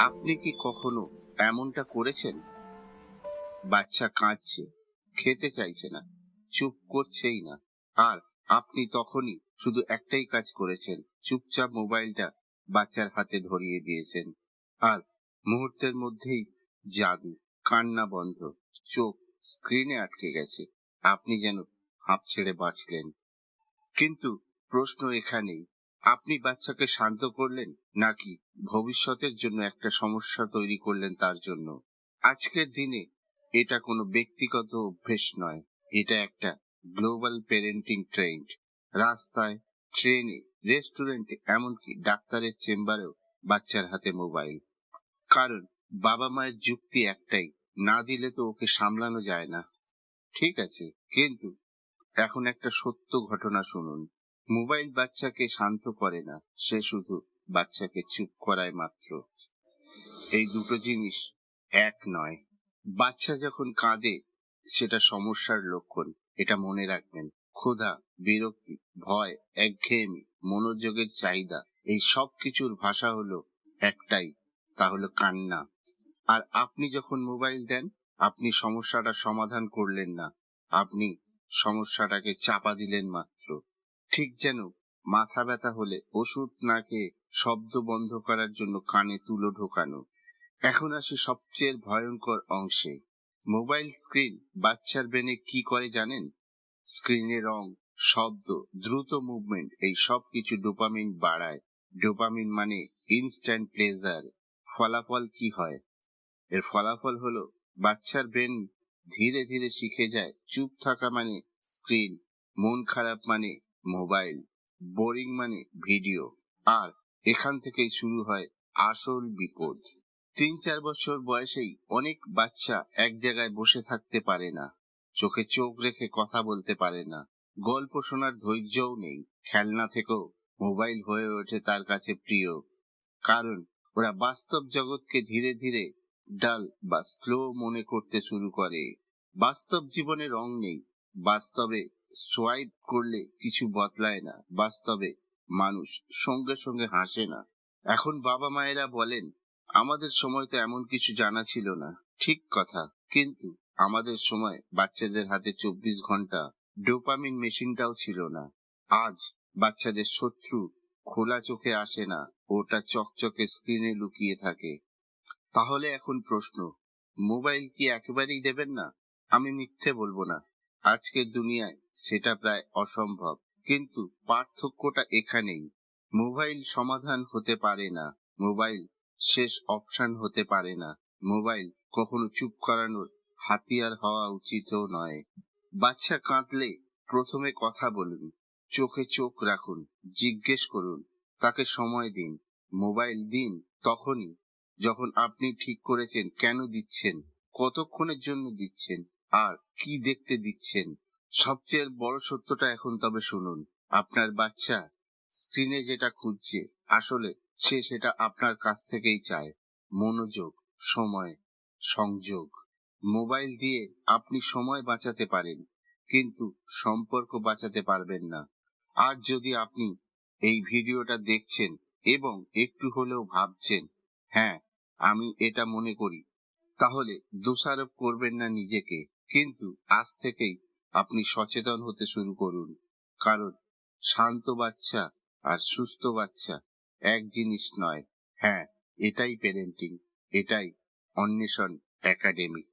আপনি কি কখনো এমনটা করেছেন? বাচ্চা কাঁদছে, খেতে চাইছে না, চুপ করছেই না। আর আপনি তখনই শুধু একটাই কাজ করেছেন, চুপচাপ মোবাইলটা বাচ্চার হাতে ধরিয়ে দিয়েছেন। আর মুহূর্তের মধ্যেই জাদু, কান্না বন্ধ, চোখ স্ক্রিনে আটকে গেছে। আপনি যেন হাঁপ ছেড়ে বাঁচলেন। কিন্তু প্রশ্ন এখানেই আপনি বাচ্চাকে শান্ত করলেন নাকি ভবিষ্যতের জন্য একটা সমস্যা তৈরি করলেন তার জন্য? আজকের দিনে এটা কোনো ব্যক্তিগত অভ্যেস নয়। এটা একটা গ্লোবাল প্যারেন্টিং ট্রেন্ড। রাস্তায়, ট্রেনে, রেস্টুরেন্টে, এমনকি ডাক্তারের চেম্বারেও বাচ্চার হাতে মোবাইল। কারণ বাবা মায়ের যুক্তি একটাই, না দিলে তো ওকে সামলানো যায় না। ঠিক আছে, কিন্তু এখন একটা সত্য ঘটনা শুনুন। মোবাইল বাচ্চাকে শান্ত করে না, সে শুধু বাচ্চাকে চুপ করায় মাত্র। এই দুটো জিনিস এক নয়। বাচ্চা যখন কাঁদে, সেটা সমস্যার লক্ষণ। এটা মনে রাখবেন। ক্ষুধা, বিরক্তি, ভয়, একঘেয়েমি, মনোযোগের চাহিদা, এই সব কিছুর ভাষা হলো একটাই, তা হলো কান্না। আর আপনি যখন মোবাইল দেন, আপনি সমস্যাটা সমাধান করলেন না। আপনি সমস্যাটাকে চাপা দিলেন মাত্র। ঠিক যেন মাথা ব্যথা হলে ওষুধ না খেয়ে শব্দ বন্ধ করার জন্য কানে তুলো ঢোকানো। এখন আসে সবচেয়ে ভয়ঙ্কর অংশে। মোবাইল স্ক্রিন বাচ্চার ব্রেনে কি করে জানেন? স্ক্রিনে রং, শব্দ, দ্রুত মুভমেন্ট এই সব কিছু ডোপামিন বাড়ায়। ডোপামিন মানে ইনস্ট্যান্ট প্লেজার। ফলাফল কি হয়? এর ফলাফল হলো বাচ্চার ব্রেন ধীরে ধীরে শিখে যায় চুপ থাকা মানে স্ক্রিন, মন খারাপ মানে মোবাইল, বোরিং মানে ভিডিও, আর এখান থেকেই শুরু হয় আসল বিপদ। তিন চার বছর বয়সেই অনেক বাচ্চা এক জায়গায় বসে থাকতে পারে না, চোখে চোখ রেখে কথা বলতে পারে না, গল্প শোনার ধৈর্যও নেই, খেলনা থেকেও মোবাইল হয়ে ওঠে তার কাছে প্রিয়, কারণ ওরা বাস্তব জগৎকে ধীরে ধীরে ডাল বা স্লো মনে করতে শুরু করে। বাস্তব জীবনে রং নেই, বাস্তবে সোয়াইপ করলে কিছু বদলায় না। বাস্তবে মানুষ সঙ্গে সঙ্গে হাসে না। এখন বাবা মায়েরা বলেন, আমাদের সময় তো এমন কিছু জানা ছিল না। ঠিক কথা, কিন্তু আমাদের সময় বাচ্চাদের হাতে চব্বিশ ঘণ্টা ডোপামিন মেশিনটাও ছিল না। আজ বাচ্চাদের শত্রু খোলা চোখে আসে না, ওটা চকচকে স্ক্রিনে লুকিয়ে থাকে। তাহলে এখন প্রশ্ন, মোবাইল কি একেবারেই দেবেন না? আমি মিথ্যে বলব না। আজকের দুনিয়ায় সেটা প্রায় অসম্ভব। কিন্তু পার্থক্যটা এখানেই। মোবাইল সমাধান হতে পারে না। মোবাইল শেষ অপশন হতে পারে না। মোবাইল কখনো চুপ করানোর হাতিয়ার হওয়া উচিতও নয়। বাচ্চা কাঁদলে প্রথমে কথা বলুন, চোখে চোখ রাখুন, জিজ্ঞেস করুন, তাকে সময় দিন, মোবাইল দিন তখনই। যখন আপনি ঠিক করেছেন কেন দিচ্ছেন, কতক্ষণের জন্য দিচ্ছেন, আর কি দেখতে দিচ্ছেন সবচেয়ে বড় সত্যটা এখন তবে শুনুন। আপনার বাচ্চা স্ক্রিনে যেটা খুঁজছে, আসলে সে সেটা আপনার কাছ থেকেই চায়। মনোযোগ, সময়, সংযোগ। মোবাইল দিয়ে আপনি সময় বাঁচাতে পারেন, কিন্তু সম্পর্ক বাঁচাতে পারবেন না। আজ যদি আপনি এই ভিডিওটা দেখছেন এবং একটু হলেও ভাবছেন হ্যাঁ আমি এটা মনে করি, তাহলে দোষারোপ করবেন না নিজেকে। কিন্তু আজ থেকেই আপনি সচেতন হতে শুরু করুন। কারণ, শান্ত বাচ্চা আর সুস্থ বাচ্চা এক জিনিস নয়। হ্যাঁ এটাই পেরেন্টিং এটাই অন্বেষণ একাডেমি